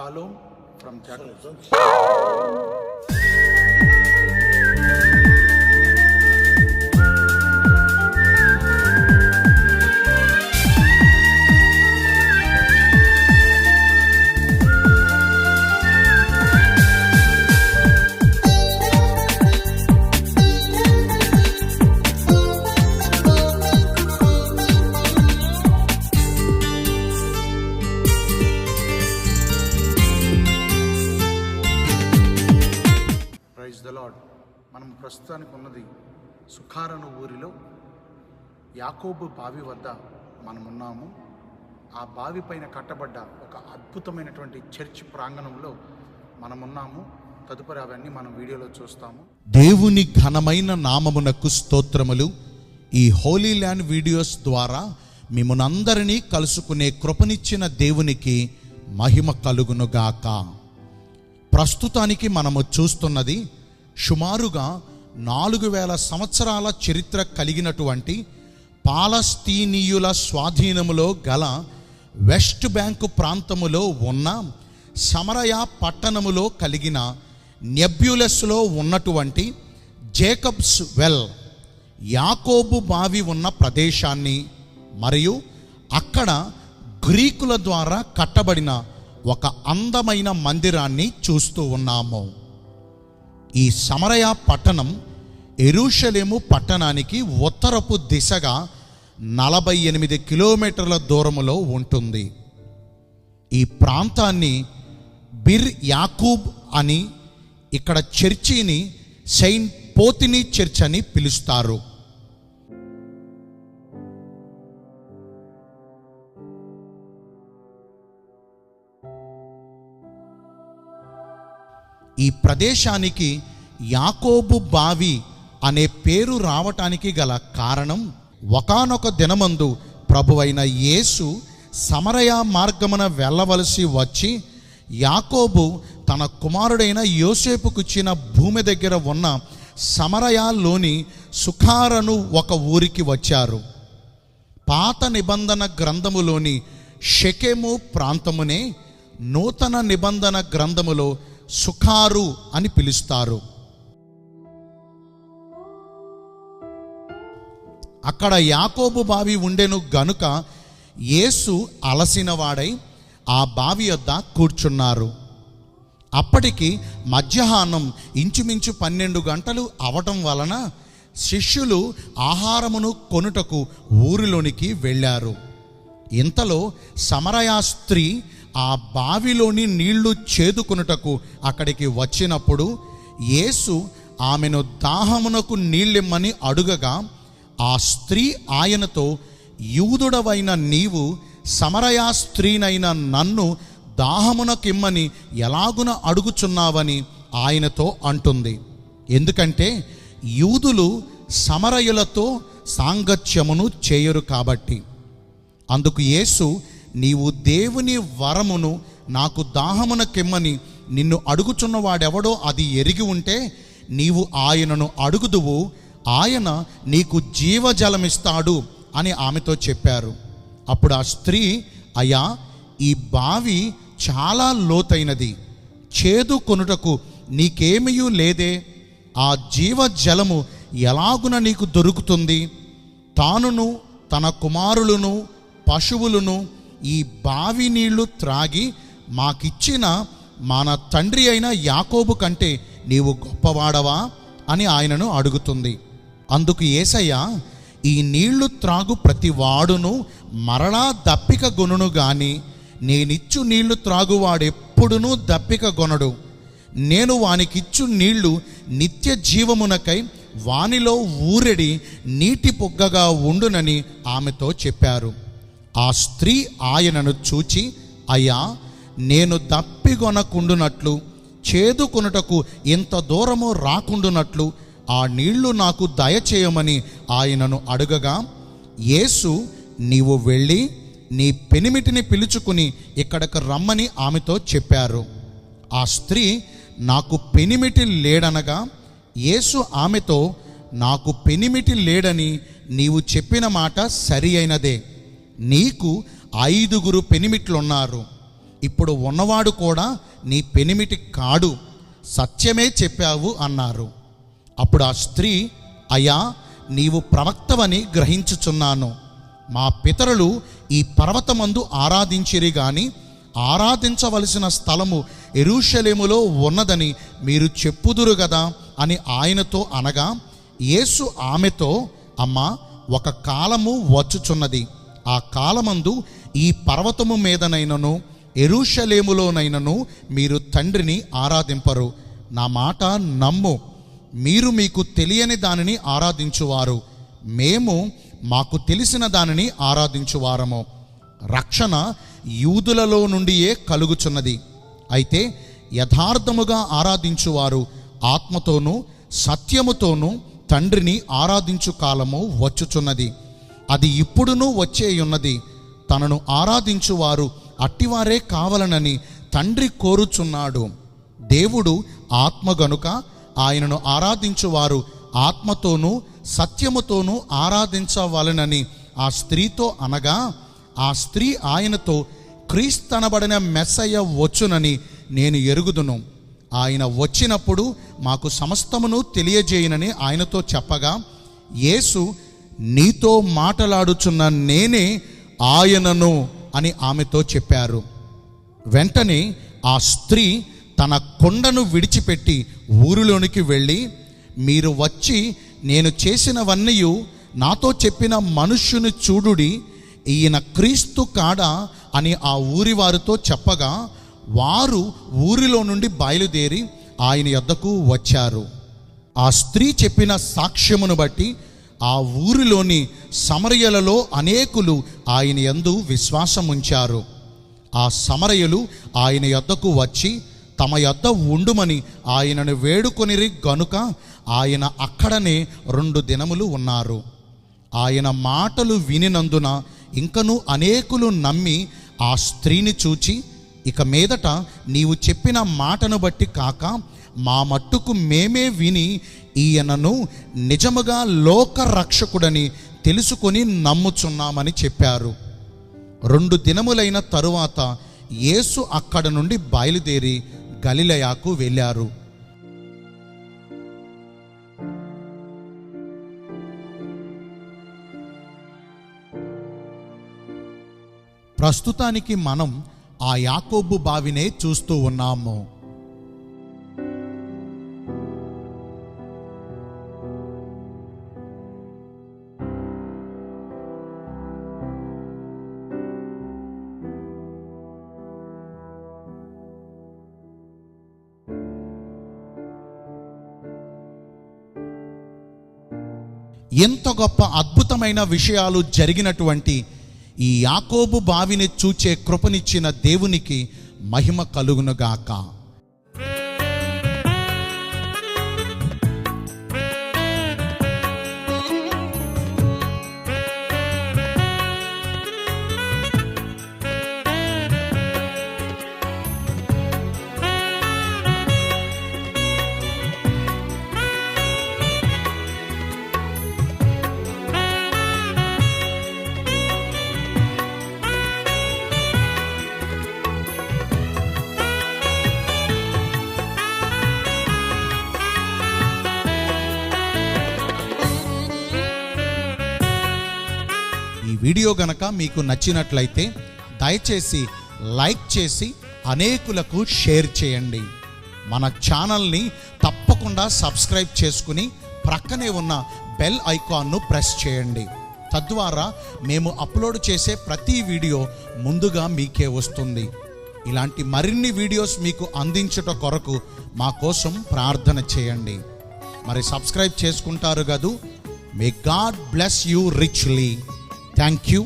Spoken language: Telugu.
Shalom from Jacob. మనం ప్రస్తుతానికి ఉన్నది సుఖారను ఊరిలో యాకోబు బావి వద్ద మనం ఉన్నాము ఆ బావి పైన కట్టబడ్డ ఒక అద్భుతమైనటువంటి చర్చ్ ప్రాంగణంలో మనమున్నాము. తదుపరి అవన్నీ మనం వీడియోలో చూస్తాము. దేవుని ఘనమైన నామమునకు స్తోత్రములు. ఈ హోలీ ల్యాండ్ వీడియోస్ ద్వారా మిమ్మల్ని కలుసుకునే కృపనిచ్చిన దేవునికి మహిమ కలుగునుగాక. ప్రస్తుతానికి మనము చూస్తున్నది సుమారుగా నాలుగు వేల సంవత్సరాల చరిత్ర కలిగినటువంటి పాలస్తీనీయుల స్వాధీనములో గల వెస్ట్ బ్యాంకు ప్రాంతములో ఉన్న సమరయ పట్టణములో కలిగిన నెబ్యులస్లో ఉన్నటువంటి జేకబ్స్ వెల్ యాకోబు బావి ఉన్న ప్రదేశాన్ని మరియు అక్కడ గ్రీకుల ద్వారా కట్టబడిన ఒక అందమైన మందిరాన్ని చూస్తూ ఉన్నాము. ఈ సమరయ పట్టణం ఎరుషలేము పట్టణానికి ఉత్తరపు దిశగా నలభై ఎనిమిది కిలోమీటర్ల దూరంలో ఉంటుంది. ఈ ప్రాంతాన్ని బిర్ యాకూబ్ అని ఇక్కడ చర్చిని సెయింట్ పోతిని చర్చ్ అని పిలుస్తారు. ఈ ప్రదేశానికి యాకోబు బావి అనే పేరు రావటానికి గల కారణం ఒకానొక దినమందు ప్రభువైన యేసు సమరయ మార్గమున వెళ్ళవలసి వచ్చి యాకోబు తన కుమారుడైన యోసేపుకిచ్చిన భూమి దగ్గర ఉన్న సమరయాలోని సుఖారను ఒక ఊరికి వచ్చారు. పాత నిబంధన గ్రంథములోని షెకెము ప్రాంతమునే నూతన నిబంధన గ్రంథములో సుఖారు అని పిలుస్తారు. అక్కడ యాకోబు బావి ఉండెను గనుక యేసు అలసినవాడై ఆ బావి వద్ద కూర్చున్నారు. అప్పటికి మధ్యాహ్నం ఇంచుమించు పన్నెండు గంటలు అవటం వలన శిష్యులు ఆహారమును కొనుటకు ఊరిలోనికి వెళ్ళారు. ఇంతలో సమరయా స్త్రీ ఆ బావిలోని నీళ్ళు చేదుకునుటకు అక్కడికి వచ్చినప్పుడు యేసు ఆమెను దాహమునకు నీళ్ళిమ్మని అడుగగా ఆ స్త్రీ ఆయనతో యూదుడవైన నీవు సమరయా స్త్రీనైన నన్ను దాహమునకిమ్మని ఎలాగున అడుగుచున్నావని ఆయనతో అంటుంది. ఎందుకంటే యూదులు సమరయులతో సాంగత్యమును చేయరు కాబట్టి. అందుకు యేసు నీవు దేవుని వరమును నాకు దాహమున కెమ్మని నిన్ను అడుగుచున్న వాడెవడో అది ఎరిగి ఉంటే నీవు ఆయనను అడుగుదువు ఆయన నీకు జీవజలమిస్తాడు అని ఆమెతో చెప్పారు. అప్పుడు ఆ స్త్రీ అయ్యా ఈ బావి చాలా లోతైనది చేదు కొనుటకు నీకేమీ లేదే ఆ జీవజలము ఎలాగున నీకు దొరుకుతుంది? తానును తన కుమారులను పశువులను ఈ బావి నీళ్ళు త్రాగి మాకిచ్చిన మన తండ్రి అయిన యాకోబు కంటే నీవు గొప్పవాడవా అని ఆయనను అడుగుతుంది. అందుకు ఏసయ్య ఈ నీళ్ళు త్రాగు ప్రతి వాడును మరలా దప్పిక గొనును గాని నేనిచ్చు నీళ్ళు త్రాగువాడెప్పుడునూ దప్పిక గొనడు. నేను వానికిచ్చు నీళ్ళు నిత్య జీవమునకై వానిలో ఊరెడి నీటి పొగ్గగా ఉండునని ఆమెతో చెప్పారు. ఆ స్త్రీ ఆయనను చూచి అయ్యా నేను దప్పిగొనకుండునట్లు చేదుకొనుటకు ఇంత దూరము రాకుండునట్లు ఆ నీళ్ళు నాకు దయచేయమని ఆయనను అడుగగా యేసు నీవు వెళ్ళి నీ పెనిమిటిని పిలుచుకుని ఇక్కడికి రమ్మని ఆమెతో చెప్పారు. ఆ స్త్రీ నాకు పెనిమిటి లేడనగా యేసు ఆమెతో నాకు పెనిమిటి లేడని నీవు చెప్పిన మాట సరి అయినదే. నీకు ఐదుగురు పెనిమిట్లున్నారు. ఇప్పుడు ఉన్నవాడు కూడా నీ పెనిమిటి కాడు. సత్యమే చెప్పావు అన్నారు. అప్పుడు ఆ స్త్రీ అయ్యా నీవు ప్రవక్తవని గ్రహించుచున్నాను. మా పితరులు ఈ పర్వతమందు ఆరాధించిరి గాని ఆరాధించవలసిన స్థలము ఎరుషలేములో ఉన్నదని మీరు చెప్పుదురు కదా అని ఆయనతో అనగా యేసు ఆమెతో అమ్మా ఒక కాలము వచ్చుచున్నది. ఆ కాలమందు ఈ పర్వతము మీదనైనను ఎరుషలేములోనైనను మీరు తండ్రిని ఆరాధింపరు. నా మాట నమ్ము. మీరు మీకు తెలియని దానిని ఆరాధించువారు. మేము మాకు తెలిసిన దానిని ఆరాధించువారము. రక్షణ యూదులలో నుండియే కలుగుచున్నది. అయితే యథార్థముగా ఆరాధించువారు ఆత్మతోనూ సత్యముతోనూ తండ్రిని ఆరాధించు కాలము వచ్చుచున్నది. అది ఇప్పుడునూ వచ్చేయున్నది. తనను ఆరాధించువారు అట్టివారే కావాలనని తండ్రి కోరుచున్నాడు. దేవుడు ఆత్మ గనుక ఆయనను ఆరాధించువారు ఆత్మతోనూ సత్యముతోనూ ఆరాధించవలనని ఆ స్త్రీతో అనగా ఆ స్త్రీ ఆయనతో క్రీస్తనబడిన మెస్సయ్య వచ్చునని నేను ఎరుగుదును. ఆయన వచ్చినప్పుడు మాకు సమస్తమును తెలియజేయనని ఆయనతో చెప్పగా యేసు నీతో మాటలాడుచున్న నేనే ఆయనను అని ఆమెతో చెప్పారు. వెంటనే ఆ స్త్రీ తన కొండను విడిచిపెట్టి ఊరిలోనికి వెళ్ళి మీరు వచ్చి నేను చేసినవన్నీ నాతో చెప్పిన మనుష్యుని చూడుడి ఈయన క్రీస్తు కాడా అని ఆ ఊరి వారితో చెప్పగా వారు ఊరిలో నుండి బయలుదేరి ఆయన యొద్దకు వచ్చారు. ఆ స్త్రీ చెప్పిన సాక్ష్యమును బట్టి ఆ ఊరిలోని సమరయలలో అనేకులు ఆయన యందు విశ్వాసముంచారు. ఆ సమరయులు ఆయన యొద్దకు వచ్చి తమ యొద్ద ఉండుమని ఆయనను వేడుకొనిరి గనుక ఆయన అక్కడనే రెండు దినములు ఉన్నారు. ఆయన మాటలు వినినందున ఇంకను అనేకులు నమ్మి ఆ స్త్రీని చూచి ఇక మీదట నీవు చెప్పిన మాటను బట్టి కాక మా మట్టుకు మేమే విని ఈయనను నిజముగా లోక రక్షకుడని తెలుసుకొని నమ్ముచున్నామని చెప్పారు. రెండు దినములైన తరువాత యేసు అక్కడ నుండి బయలుదేరి గలిలయాకు వెళ్ళారు. ప్రస్తుతానికి మనం ఆ యాకోబు బావినే చూస్తూ ఉన్నాము. ఎంత గొప్ప అద్భుతమైన విషయాలు జరిగినటువంటి ఈ యాకోబు బావిని చూచే కృపనిచ్చిన దేవునికి మహిమ కలుగునుగాక. వీడియో గనక మీకు నచ్చినట్లయితే దయచేసి లైక్ చేసి అనేకులకు షేర్ చేయండి. మన ఛానల్ని తప్పకుండా సబ్స్క్రైబ్ చేసుకుని ప్రక్కనే ఉన్న బెల్ ఐకాన్ను ప్రెస్ చేయండి. తద్వారా మేము అప్లోడ్ చేసే ప్రతి వీడియో ముందుగా మీకే వస్తుంది. ఇలాంటి మరిన్ని వీడియోస్ మీకు అందించుట కొరకు మా కోసం ప్రార్థన చేయండి. మరి సబ్స్క్రైబ్ చేసుకుంటారు కదూ? May God bless you richly thank you